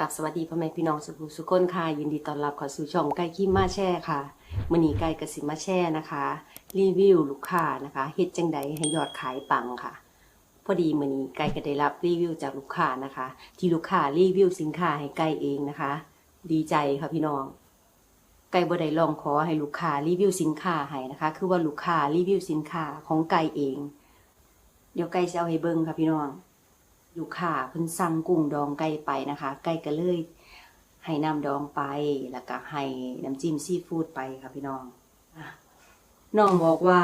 กับสวัสดีพ่อแม่พี่น้องสุขุสุขคนค่ะ ยินดีต้อนรับเข้าสู่ช่องไก่ขี้มาแช่ค่ะมือนีไก่กระสิมาแช่นะคะ รีวิวลูกค้านะคะเฮ็ดจังใดให้ยอดขายปังค่ะ พอดีมือนีไก่ก็ได้รับรีวิวจากลูกค้านะคะ ที่ลูกค้ารีวิวสินค้าให้ไก่เองนะคะ ดีใจค่ะพี่น้อง ไก่บ่ได้ลองขอให้ลูกค้ารีวิวสินค้าให้นะคะ คือว่าลูกค้ารีวิวสินค้าของไก่เอง เดี๋ยวไก่จะเอาให้เบิ่งค่ะพี่น้อง ลูกค้าเพิ่นสั่งกุ้งดองไก่ไปนะคะ ไก่ก็เลยให้น้ำดองไปแล้วก็ให้น้ำจิ้มซีฟู้ดไปค่ะพี่น้องน้องบอกว่า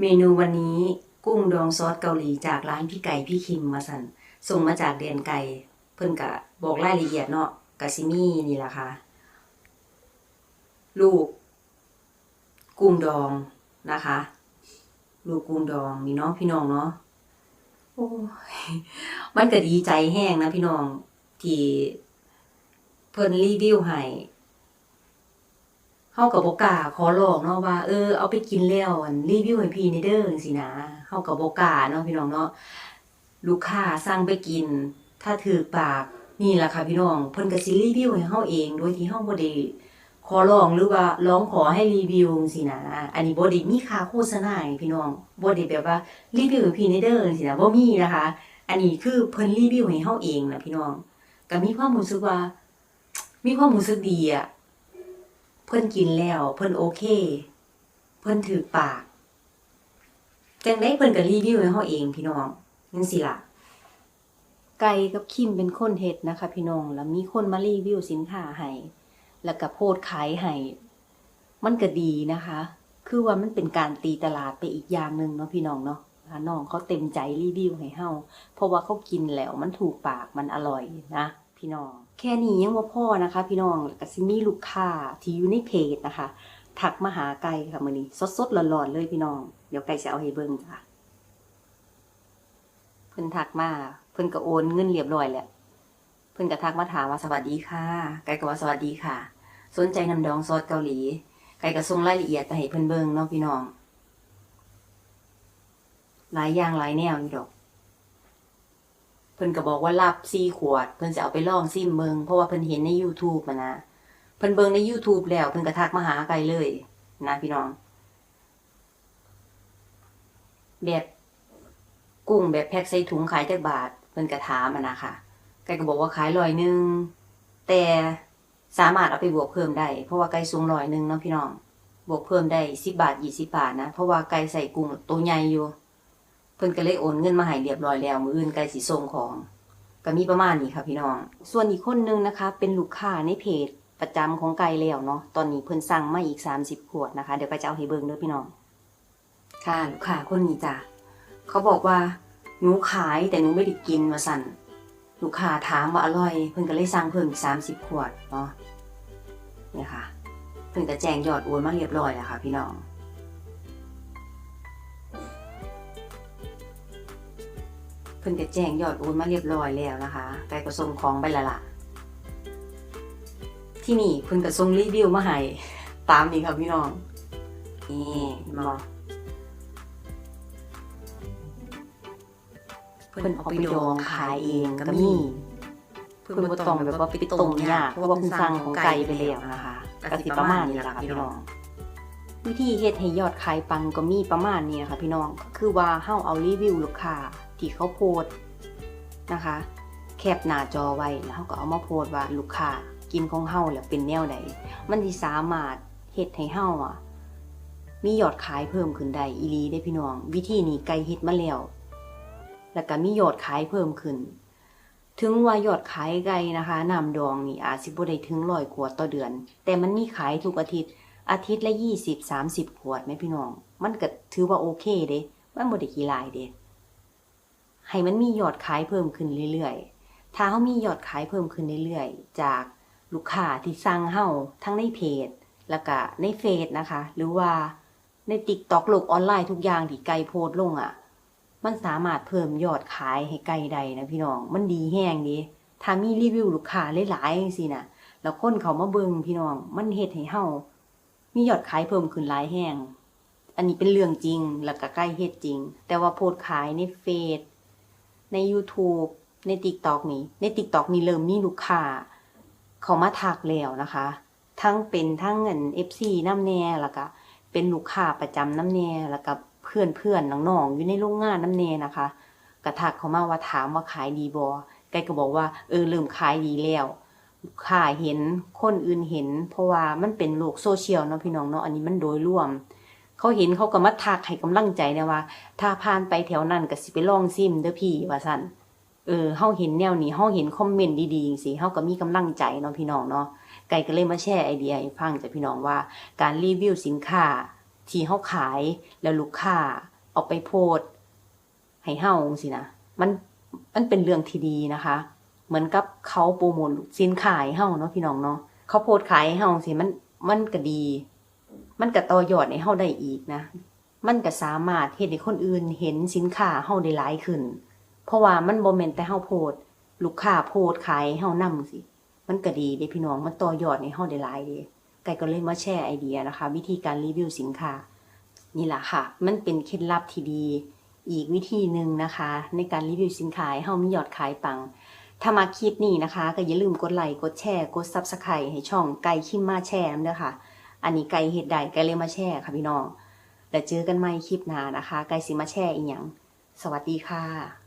เมนูวันนี้กุ้งดองซอสเกาหลีจากร้านพี่ไก่พี่คิมมาสั่นส่งมาจากเดนไก่เพิ่นก็บอกรายละเอียดเนาะกะซิมี่นี่แหละค่ะ ลูก กุ้งดองนะคะ ลูกกุ้งดองมีน้องพี่น้องเนาะ โอ้ยมันก็ดีใจแห้งนะพี่น้อง ที่เพิ่นรีวิวให้เฮากับบ่กล้าขอร้องเนาะว่าเออเอาไปกินแล้วอันรีวิวให้พี่ในเด้อจังซี่นะเฮากับบ่กล้าเนาะพี่น้องเนาะลูกค้าสั่งไปกิน ถ้าถือปากนี่ล่ะค่ะพี่น้องเพิ่นก็สิรีวิวให้เฮาเองโดยที่เฮาบ่ได้ ขอร้องหรือว่าร้องขอให้รีวิวจังซี่นะ อันนี้บ่ได้มีค่าโฆษณาพี่น้องบ่ได้แบบว่ารีวิวพี่ในเด้อสินะบ่มีนะคะ อันนี้คือเพิ่นรีวิวให้เฮาเองนะพี่น้องก็มีความรู้สึกว่า มีความรู้สึกดีอะเพิ่นกินแล้ว เพิ่นโอเค เพิ่นถือปากจังได๋เพิ่นก็รีวิวให้เฮาเองพี่น้องจังซี่ล่ะไก่กับคิมเป็นคนเฮ็ดนะคะ พี่น้องแล้วมีคนมารีวิวสินค้าให้ แล้วก็โพสต์ขายให้มันก็ดีนะคะ คือว่ามันเป็นการตีตลาดไปอีกอย่างหนึ่งเนาะพี่น้องเนาะอ่าน้องเขาเต็มใจรีวิวให้เฮาเพราะว่าเขากินแล้วมันถูกปากมันอร่อยนะ พี่น้อง แค่นี้ยังบ่าพ่อนะคะ พี่น้องแล้วก็สิมี่ลูกค้าที่อยู่ในเพจนะคะทักมาหาไก่ค่ะมือนี้สดๆร้อนๆเลยพี่น้อง เดี๋ยวไก่จะเอาให้เบิ่งค่ะ เพิ่นทักมา เพิ่นก็โอนเงินเรียบร้อยแล้วเพิ่นก็ทักมาถามว่าสวัสดีค่ะ ไก่ก็ว่าสวัสดีค่ะ สนใจน้ำดองซอสเกาหลีไก่ก็ส่งรายละเอียดไปให้เพิ่นเบิ่งเนาะพี่น้อง หลายอย่างหลายแนวอยู่ดอก เพิ่นก็บอกว่ารับสี่ขวด เพิ่นจะเอาไปลองซิมเบิงเพราะว่าเพิ่นเห็นใน YouTube มานะ เพิ่นเบิงใน YouTube แล้ว เพิ่นก็ทักมาหาไกลเลย นะพี่น้อง แบบกุ้งแบบแพ็คใส่ถุงขายจักบาท เพิ่นก็ถามมานะค่ะไกก็บอกว่าขายร้อยนึงแต่ สามารถเอาไปบวกเพิ่มได้ เพราะว่าไก่สูงร้อยหนึ่งเนาะพี่น้อง บวกเพิ่มได้สิบบาทยี่สิบบาทนะ เพราะว่าไก่ใส่กุ้งตัวใหญ่อยู่ เพิ่นก็เลยโอนเงินมาให้เรียบร้อยแล้ว มืออื่นไก่สิส่งของ ก็มีประมาณนี้ค่ะพี่น้อง ส่วนอีกคนนึงนะคะ เป็นลูกค้าในเพจประจำของไก่แล้วเนาะ ตอนนี้เพิ่นสั่งมาอีก30ขวดนะคะ เดี๋ยวไก่จะเอาให้เบิ่งเด้อพี่น้อง ค่ะลูกค้าคนนี้จ้ะ เขาบอกว่าหนูขายแต่หนูไม่ได้กินมาสั่น ลูกค้าถามว่าอร่อย เพิ่นก็เลยสั่งเพิ่มอีก30ขวดเนาะเนี่ยค่ะ เพิ่นก็แจ้งยอดโอนมาเรียบร้อยแล้วค่ะ พี่น้องเพิ่นก็แจ้งยอดโอนมาเรียบร้อยแล้วนะคะไก่ก็ส่งของไปละล่ะที่นี่เพิ่นก็ส่งรีวิวมาให้ตามนี้ค่ะพี่น้องนี่มอ เพิ่นเอาไปดองขายเองก็มีเพิ่นบ่ต้องแบบว่าไปต้มยากเพราะว่าเพิ่นสั่งของไก่ไปแล้วนะคะก็สิประมาณนี้ล่ะค่ะพี่น้อง วิธีเฮ็ดให้ยอดขายปังก็มีประมาณนี้นะคะพี่น้องก็คือว่าเฮาเอารีวิวลูกค้าที่เขาโพสต์นะคะ แคปหน้าจอไว้แล้วเฮาก็เอามาโพสต์ว่าลูกค้ากินของเฮาแล้วเป็นแนวใดมันสิสามารถเฮ็ดให้เฮาอะมียอดขายเพิ่มขึ้นได้อีหลีได้พี่น้อง วิธีนี้ไกลเฮ็ดมาแล้ว แล้วก็มียอดขายเพิ่มขึ้น ถึงว่ายอดขายไก่นะคะน้ำดองนี่อาจสิบ่ได้ถึงร้อยขวดต่อเดือน แต่มันมีขายทุกอาทิตย์ อาทิตย์ละยี่สิบสามสิบขวดไหมพี่น้อง มันก็ถือว่าโอเคเด้มันบ่ได้กี่ลายเด้ให้มันมียอดขายเพิ่มขึ้นเรื่อยๆ ถ้าเขามียอดขายเพิ่มขึ้นเรื่อยๆ จากลูกค้าที่สั่งเฮาทั้งในเพจ แล้วก็ในเฟซนะคะ หรือว่าในติ๊กต็อกโลกออนไลน์ทุกอย่างที่ไกลโพสลงอะ่ะ มันสามารถเพิ่มยอดขายให้ไกลใดนะพี่น้อง มันดีแห้งดีถ้ามีรีวิวลูกค้าหลายๆจังซี่นะแล้วคนเขามาเบิงพี่น้อง มันเฮ็ดให้เฮามียอดขายเพิ่มขึ้นหลายแห่งอันนี้เป็นเรื่องจริง แล้วก็ใกล้เฮ็ดจริง แต่ว่าโพสขายในเฟซ ใน YouTube ใน TikTok นี้ ใน TikTok นี้เริ่มมีลูกค้า เขามาทักแล้วนะคะ ทั้งเป็นทั้งเงิน FC น้ำแน่แล้วก็เป็นลูกค้าประจำน้ำแน่แล้วก็ พื่อนเพื่อนๆน้องๆอยู่ในโรงงานน้ำแน่นะคะกระทักเขามาว่าถามว่าขายดีบอไกก็บอกว่าเออเริ่มขายดีแล้วค้าเห็นคนอื่นเห็น เพราะว่ามันเป็นโลกโซเชียลเนาะพี่น้องเนาะอันนี้มันโดยรวม เขาเห็นเขาก็มาทักให้กำลังใจนะว่า ถ้าผ่านไปแถวนั้นก็สิไปลองซิมเด้อพี่ว่าซั่นเออเฮาเห็นแนวนี้เฮาเห็นคอมเมนต์ดีๆจังซี่เฮาก็มีกำลังใจเนาะพี่น้องเนาะไก่ก็เลยมาแชร์ไอเดียให้ฟังจากพี่น้องว่า การรีวิวสินค้า ที่เฮาขายแล้วลูกค้าเอาไปโพสให้เฮาจังซินะมันมันเป็นเรื่องที่ดีนะคะ เหมือนกับเขาโปรโมทสินค้าให้เฮาเนาะพี่น้องเนาะเขาโพสขายให้เฮาจังซิมันมันก็ดี มันก็ต่อยอดให้เฮาได้อีกนะ มันก็สามารถเฮ็ดให้คนอื่นเห็นสินค้าเฮาได้หลายขึ้น เพราะว่ามันบ่แม่นแต่เฮาโพดลูกค้าโพดขายให้เฮานำสิ มันก็ดีเด้พี่น้องมันต่อยอดให้เฮาได้หลายเด้ ไก่ก็เลยมาแชร์ไอเดียนะคะ วิธีการรีวิวสินค้า นี่แหละค่ะ มันเป็นเคล็ดลับที่ดี อีกวิธีหนึ่งนะคะ ในการรีวิวสินค้าให้เฮามียอดขายปัง ถ้ามาคลิปนี้นะคะ ก็อย่าลืมกดไลค์กดแชร์กด Subscribe ให้ช่องไก่คิมมาแชร์นำเด้อค่ะ อันนี้ไก่เฮ็ดได้ไก่เลยมาแชร์ค่ะพี่น้องแล้วเจอกันใหม่คลิปหน้านะคะ ไก่สิมาแชร์อีหยังสวัสดีค่ะ